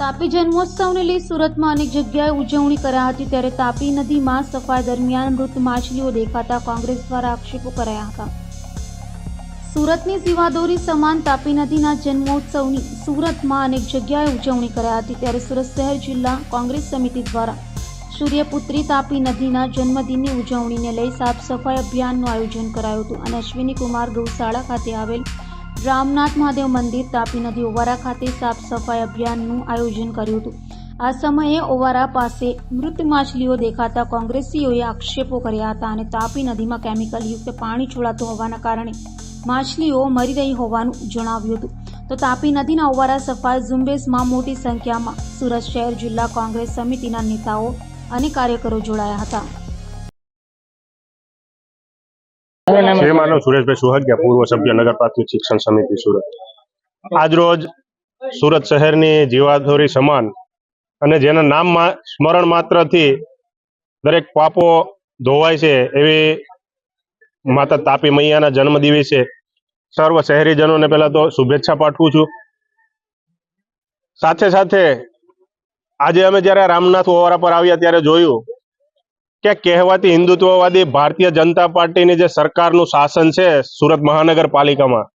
તાપી જન્મોત્સવને લઈ સુરતમાં અનેક જગ્યાએ ઉજવણી કરાઈ હતી ત્યારે તાપી નદીમાં સફાઈ દરમિયાન મૃત માછલીઓ દેખાતા કોંગ્રેસ દ્વારા આક્ષેપો કરાયા હતા. સુરતની જીવાદોરી સમાન તાપી નદીના જન્મોત્સવની સુરતમાં અનેક જગ્યાએ ઉજવણી કરાઈ હતી ત્યારે સુરત શહેર જિલ્લા કોંગ્રેસ સમિતિ દ્વારા સૂર્યપુત્રી તાપી નદીના જન્મદિનની ઉજવણીને લઈ સાફ સફાઈ અભિયાનનું આયોજન કરાયું હતું અને અશ્વિની કુમાર ગૌશાળા ખાતે આવેલ રામનાથ મહાદેવ મંદિર તાપી નદી ઓવારા ખાતે સાફ સફાઈ અભિયાનનું આયોજન કર્યું હતું. આ સમયે ઓવારા પાસે મૃત માછલીઓ દેખાતા કોંગ્રેસીઓએ આક્ષેપો કર્યા હતા અને તાપી નદીમાં કેમિકલયુક્ત પાણી છોડાતું હોવાના કારણે માછલીઓ મરી રહી હોવાનું જણાવ્યું હતું. તો તાપી નદીના ઓવારા સફાઈ ઝુંબેશમાં મોટી સંખ્યામાં સુરત શહેર જિલ્લા કોંગ્રેસ સમિતિના નેતાઓ અને કાર્યકરો જોડાયા હતા. શ્રી સુરેશભાઈ સુહાગ્યા, પૂર્વ સભ્ય, નગર શિક્ષણ સમિતિ, સુરત. આજરોજ સુરત શહેરની જીવાધોરી સમાન અને જેના નામ મા- સ્મરણ માત્રથી દરેક પાપો ધોવાય છે એવી માતા તાપી મૈયાના જન્મ દિવસે સર્વ શહેરીજનોને પહેલા તો શુભેચ્છા પાઠવું છું. સાથે સાથે આજે અમે જ્યારે રામનાથ ઓવારા પર આવ્યા ત્યારે જોયું કે કહેવાતી હિન્દુત્વવાદી ભારતીય જનતા પાર્ટીની જે સરકારનું શાસન છે સુરત મહાનગરપાલિકામાં,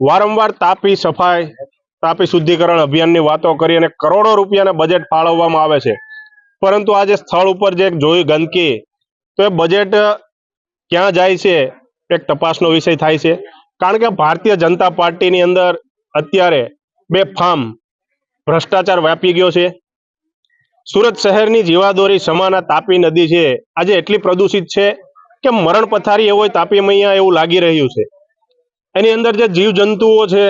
વારંવાર તાપી સફાઈ, તાપી શુદ્ધિકરણ અભિયાનની વાતો કરી અને કરોડો રૂપિયાના બજેટ ફાળવવામાં આવે છે. પરંતુ આજે સ્થળ ઉપર જે જોઈ ગંદકી, તો એ બજેટ ક્યાં જાય છે એક તપાસનો વિષય થાય છે. કારણ કે ભારતીય જનતા પાર્ટીની અંદર અત્યારે બે ફાર્મ ભ્રષ્ટાચાર વ્યાપી ગયો છે. સુરત શહેરની જીવાદોરી સમાના તાપી નદી છે. આજે એટલી પ્રદૂષિત છે કે મરણ પથારી એવો તાપી મૈયા એવું લાગી રહ્યું છે. એની અંદર જે જીવ જંતુઓ છે,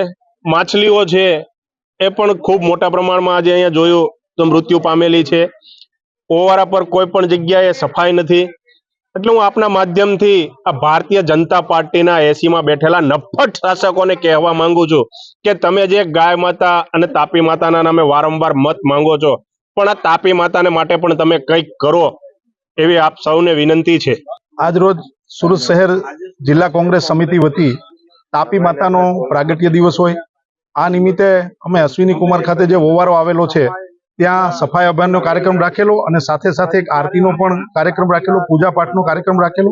માછલીઓ છે, એ પણ ખૂબ મોટા પ્રમાણમાં આજે અહીંયા જોયું તો મૃત્યુ પામેલી છે. ઓવારા પર કોઈ પણ જગ્યાએ સફાઈ નથી. એટલે હું આપના માધ્યમથી આ ભારતીય જનતા પાર્ટીના એસીમાં બેઠેલા નફટ શાસકોને કહેવા માંગુ છું કે તમે જે ગાય માતા અને તાપી માતાના નામે વારંવાર મત માંગો છો પણ આ તાપી માતાને માટે પણ તમે કંઈક કરો એવી આપ સૌને વિનંતી છે. આજ રોજ સુરત શહેર જિલ્લા કોંગ્રેસ સમિતિ વતી તાપી માતાનો પ્રાગટ્ય દિવસ હોય. આ નિમિત્તે અમે અશ્વિની કુમાર ખાતે જે વોવારો આવેલો છે, ત્યાં સફાઈ અભિયાનનો કાર્યક્રમ રાખેલો અને સાથે સાથે એક આરતીનો પણ કાર્યક્રમ રાખેલો પૂજા પાઠનો કાર્યક્રમ રાખેલો.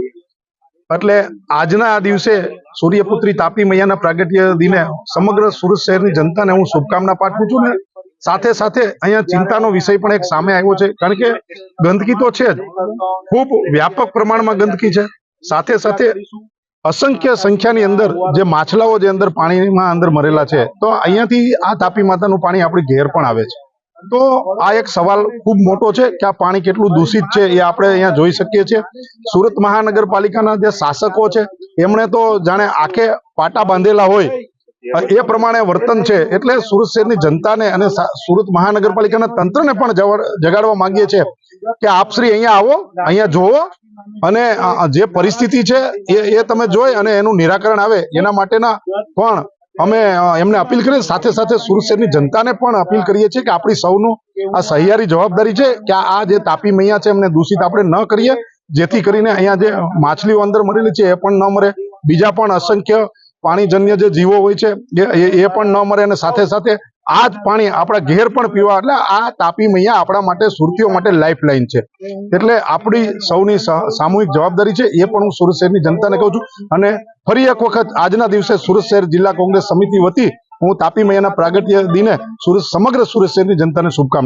એટલે આજના આ દિવસે સૂર્યપુત્રી તાપી મૈયાના પ્રાગટ્ય દિને સમગ્ર સુરત શહેરની જનતાને હું શુભકામના પાઠવું છું ને સાથે સાથે અહીંયા ચિંતાનો વિષય પણ એક સામે આવ્યો છે. કારણ કે ગંદકી તો છે જ. ખૂબ વ્યાપક પ્રમાણમાં ગંદકી છે. સાથે સાથે અસંખ્ય સંખ્યાની અંદર જે માછલાઓ જે અંદર પાણીમાં અંદર મરેલા છે તો અહીંયાથી આ તાપી માતાનું પાણી આપણી ઘેર પણ આવે છે. તો આ એક સવાલ ખૂબ મોટો છે કે આ પાણી કેટલું દૂષિત છે એ આપણે અહીંયા જોઈ શકીએ છીએ. સુરત મહાનગરપાલિકાના જે શાસકો છે એમણે તો જાણે આખે પાટા બાંધેલા હોય એ પ્રમાણે વર્તન છે એટલે સુરત શહેરની જનતાને અને સુરત મહાનગરપાલિકાના તંત્રને પણ જગાડવા માંગીએ છીએ કે આપ શ્રી અહીંયા આવો, અહીંયા જોવો અને જે પરિસ્થિતિ છે એ તમે જોઈ અને એનું નિરાકરણ આવે. એના માટેના પણ અમે એમને અપીલ કરીએ. સાથે સાથે સુરત શહેરની જનતાને પણ અપીલ કરીએ છીએ કે આપણી સૌનું આ સહિયારી જવાબદારી છે કે આ જે તાપી મૈયા છે એમને દૂષિત આપણે ન કરીએ, જેથી કરીને અહીંયા જે માછલીઓ અંદર મરેલી છે એ પણ ન મરે. બીજા પણ અસંખ્ય પાણીજન્ય જે જીવો હોય છે, એ- પણ ન મરે અને સાથે સાથે આ જ પાણી આપણા ઘેર પણ પીવા, એટલે આ તાપી મૈયા આપણા માટે સુરતીઓ માટે લાઈફ લાઈન છે. એટલે આપણી સૌની સામૂહિક જવાબદારી છે, એ પણ હું સુરત શહેરની જનતાને કહું છું. અને ફરી એક વખત આજના દિવસે સુરત શહેર જિલ્લા કોંગ્રેસ સમિતિ વતી હું તાપી મૈયાના પ્રાગટ્ય દિને સુરત, સમગ્ર સુરત શહેરની જનતાને શુભકામના